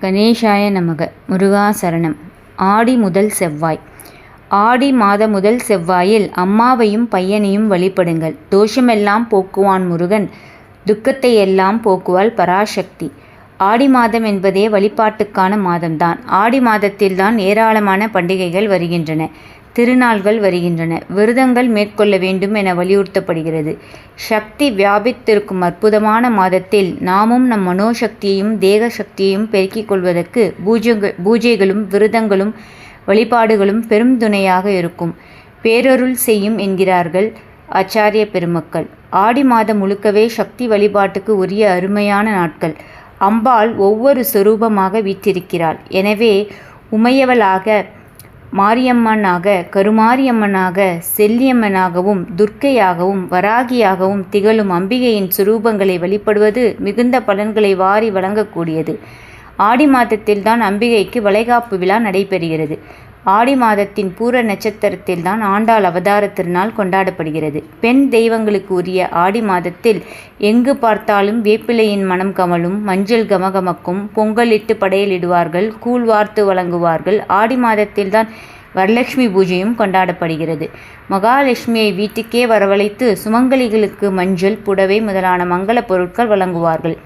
கணேசாய நமக. முருகா சரணம். ஆடி முதல் செவ்வாய். ஆடி மாத முதல் செவ்வாயில் அம்மாவையும் பையனையும் வழிபடுங்கள். தோஷமெல்லாம் போக்குவான் முருகன். துக்கத்தை எல்லாம் போக்குவாள் பராசக்தி. ஆடி மாதம் என்பதே வழிபாட்டுக்கான மாதம்தான். ஆடி மாதத்தில்தான் ஏராளமான பண்டிகைகள் வருகின்றன. திருநாள்கள் வருகின்றன. விரதங்கள் மேற்கொள்ள வேண்டும் என வலியுறுத்தப்படுகிறது. சக்தி வியாபித்திருக்கும் அற்புதமான மாதத்தில் நாமும் நம் மனோசக்தியையும் தேக சக்தியையும் பெருக்கிக் கொள்வதற்கு பூஜைகள் பூஜைகளும் விரதங்களும் வழிபாடுகளும் பெரும் துணையாக இருக்கும். பேரருள் செய்யும் என்கிறார்கள் ஆச்சாரிய பெருமக்கள். ஆடி மாதம் முழுக்கவே சக்தி வழிபாட்டுக்கு உரிய அருமையான நாட்கள். அம்பாள் ஒவ்வொரு சொரூபமாக வீற்றிருக்கிறாள். எனவே உமையவளாக மாரியம்மனாக கருமாரியம்மனாக செல்லியம்மனாகவும் துர்க்கையாகவும் வராகியாகவும் திகழும் அம்பிகையின் சுரூபங்களை வழிபடுவது மிகுந்த பலன்களை வாரி வழங்கக்கூடியது. ஆடி மாதத்தில்தான் அம்பிகைக்கு வளைகாப்பு விழா நடைபெறுகிறது. ஆடி மாதத்தின் பூர நட்சத்திரத்தில்தான் ஆண்டாள் அவதார திருநாள் கொண்டாடப்படுகிறது. பெண் தெய்வங்களுக்கு உரிய ஆடி மாதத்தில் எங்கு பார்த்தாலும் வேப்பிலையின் மனம் கமலும் மஞ்சள் கமகமக்கும் பொங்கலிட்டு படையலிடுவார்கள் கூழ் வார்த்து வழங்குவார்கள். ஆடி மாதத்தில்தான் வரலட்சுமி பூஜையும் கொண்டாடப்படுகிறது. மகாலட்சுமியை வீட்டுக்கே வரவழைத்து சுமங்கலிகளுக்கு மஞ்சள் புடவை முதலான மங்கள பொருட்கள் வழங்குவார்கள்.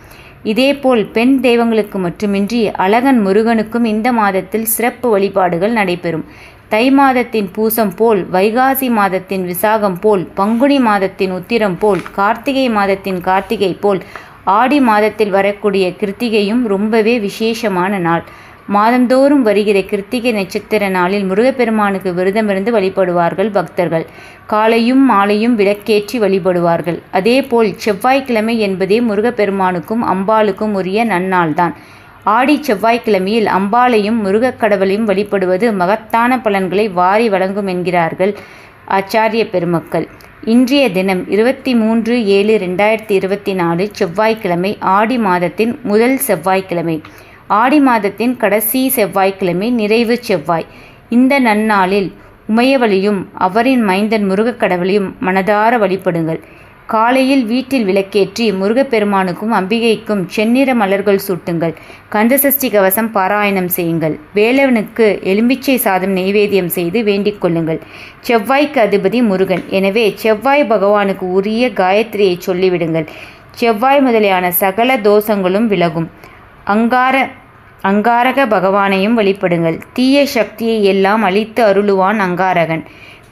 இதேபோல் பெண் தெய்வங்களுக்கு மட்டுமின்றி அழகன் முருகனுக்கும் இந்த மாதத்தில் சிறப்பு வழிபாடுகள் நடைபெறும். தை மாதத்தின் பூசம் போல் வைகாசி மாதத்தின் விசாகம் போல் பங்குனி மாதத்தின் உத்திரம் போல் கார்த்திகை மாதத்தின் கார்த்திகை போல் ஆடி மாதத்தில் வரக்கூடிய கிருத்திகையும் ரொம்பவே விசேஷமான நாள். மாதந்தோறும் வருகிற கிருத்திகை நட்சத்திர நாளில் முருகப்பெருமானுக்கு விரதமிருந்து வழிபடுவார்கள் பக்தர்கள். காலையும் மாலையும் விளக்கேற்றி வழிபடுவார்கள். அதேபோல் செவ்வாய்க்கிழமை என்பதே முருகப்பெருமானுக்கும் அம்பாளுக்கும் உரிய நன்னாள்தான். ஆடி செவ்வாய்க்கிழமையில் அம்பாளையும் முருகக்கடவுளையும் வழிபடுவது மகத்தான பலன்களை வாரி வழங்கும் என்கிறார்கள் ஆச்சாரிய பெருமக்கள். இன்றைய தினம் இருபத்தி மூன்று ஏழு ரெண்டாயிரத்தி இருபத்தி நாலு செவ்வாய்க்கிழமை ஆடி மாதத்தின் முதல் செவ்வாய்க்கிழமை. ஆடி மாதத்தின் கடைசி செவ்வாய்க்கிழமை நிறைவு செவ்வாய். இந்த நன்னாளில் உமையவளியும் அவரின் மைந்தன் முருகக்கடவுளையும் மனதார வழிபடுங்கள். காலையில் வீட்டில் விளக்கேற்றி முருகப்பெருமானுக்கும் அம்பிகைக்கும் செந்நிற மலர்கள் சூட்டுங்கள். கந்தசஷ்டி கவசம் பாராயணம் செய்யுங்கள். வேலவனுக்கு எலும்பிச்சை சாதம் நெய்வேத்தியம் செய்து வேண்டிக் கொள்ளுங்கள். செவ்வாய்க்கு அதிபதி முருகன். எனவே செவ்வாய் பகவானுக்கு உரிய காயத்ரியை சொல்லிவிடுங்கள். செவ்வாய் முதலியான சகல தோஷங்களும் விலகும். அங்கார அங்காரக பகவானையும் வழிபடுங்கள். தீய சக்தியை எல்லாம் அழித்து அருளுவான் அங்காரகன்.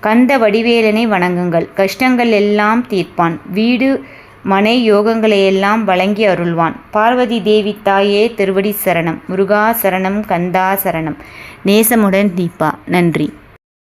கந்த வடிவேலனை வணங்குங்கள். கஷ்டங்கள் எல்லாம் தீர்ப்பான். வீடு மனை யோகங்களையெல்லாம் வழங்கி அருள்வான். பார்வதி தேவி தாயே திருவடி சரணம். முருகா சரணம் கந்தா சரணம். நேசமுடன் தீபா. நன்றி.